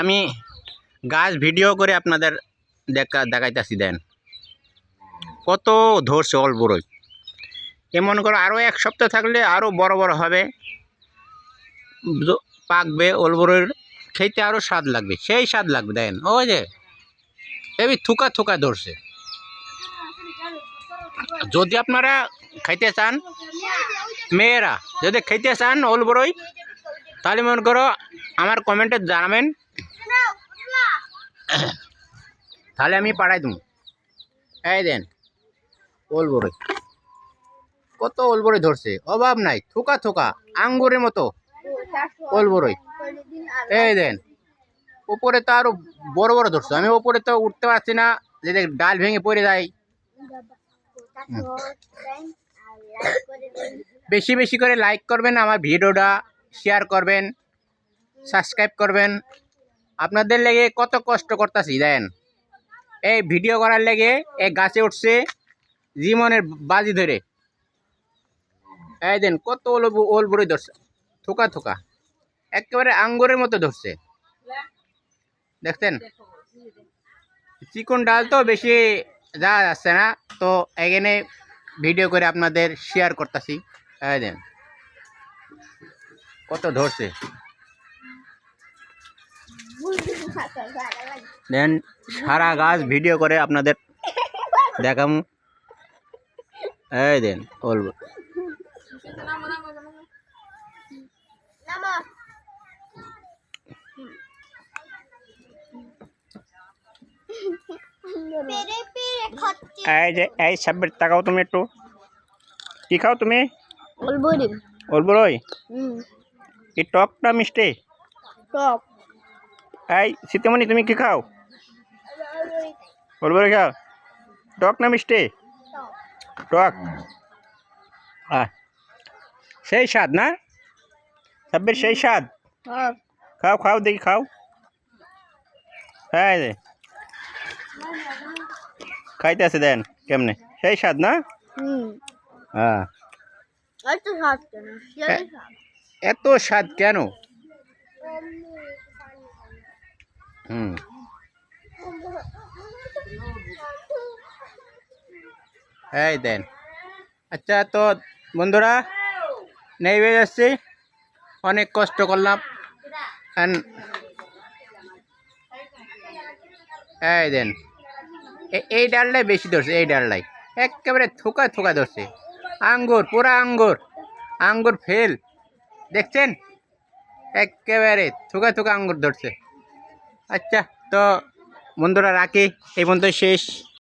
আমি গাছ ভিডিও করে আপনাদের দেখা, দেখাইতেছি, দেন। কত ধরছে অল্প বড়ই এ মনে করো আরও এক সপ্তাহ থাকলে আরও বড় বড় হবে। পাকবে ওলবরের খেতে আরও স্বাদ লাগবে, সেই স্বাদ লাগবে, দেন। ওই যে এবি থুকা থুকা ধরছে। যদি আপনারা খাইতে চান, মেয়েরা, যদি খাইতে চান ওলবরই তাহলে মনে করো আমার কমেন্টে জানাবেন। তাহলে আমি পাঠাই দেবো। এই দেন ওলবরই কত ওলবরই ধরছে, অভাব নাই, থোকা থোকা, আঙ্গুরের মতো ওল ওলবরই এই দেন উপরে তো আরও বড় বড় ধরছে, আমি উপরে তো উঠতে পারছি না, যে ডাল ভেঙে পড়ে যায়। বেশি বেশি করে লাইক করবেন, আমার ভিডিওটা শেয়ার করবেন। সাবস্ক্রাইব করবেন। আপনাদের লেগে কত কষ্ট করতেছি দেন এই ভিডিও করার লেগে এই গাছে উঠছে জীবনের বাজি ধরে। এই দেন, কত ওল ওল বড়ি ধরছে। থোকা থোকা। একেবারে আঙ্গুরের মতো ধরছে। দেখছেন? চিকন ডাল তো বেশি যাওয়া যাচ্ছে না, তো এখানে ভিডিও করে আপনাদের শেয়ার করতেছি। এই দেন, কত ধরছে। দেন সারা গাছ ভিডিও করে আপনাদের দেখাম। এই দেন বলব এই যে এই সাব্বির তাকাও তুমি একটু। কি খাও তুমি? বলব রে বলব রই হুম। এই টকটা মিষ্টি? টক। এই সীতামণি তুমি কি খাও? বলব রে খাও। টক না মিষ্টি? টক। সেই স্বাদ না? সাব্বির সেই স্বাদ? হ্যাঁ। খাও খাও দেখি খাও। হ্যাঁ রে খাইতেছে দেন কেমনে? সেই স্বাদ না? হ্যাঁ এত স্বাদ কেন? হুম। এই দেন। আচ্ছা তো বন্ধুরা, নেই হয়ে যাচ্ছি। অনেক কষ্ট করলাম। এই দেন। এই ডালটাই বেশি ধরছে, এই ডালটাই। একেবারে থোকা থোকা ধরছে। আঙ্গুর পুরা আঙ্গুর। আঙ্গুর ফেল। দেখছেন? একেবারে থোকা থোকা আঙ্গুর ধরছে। আচ্ছা তো বন্ধুরা রাখি এই পর্যন্ত শেষ।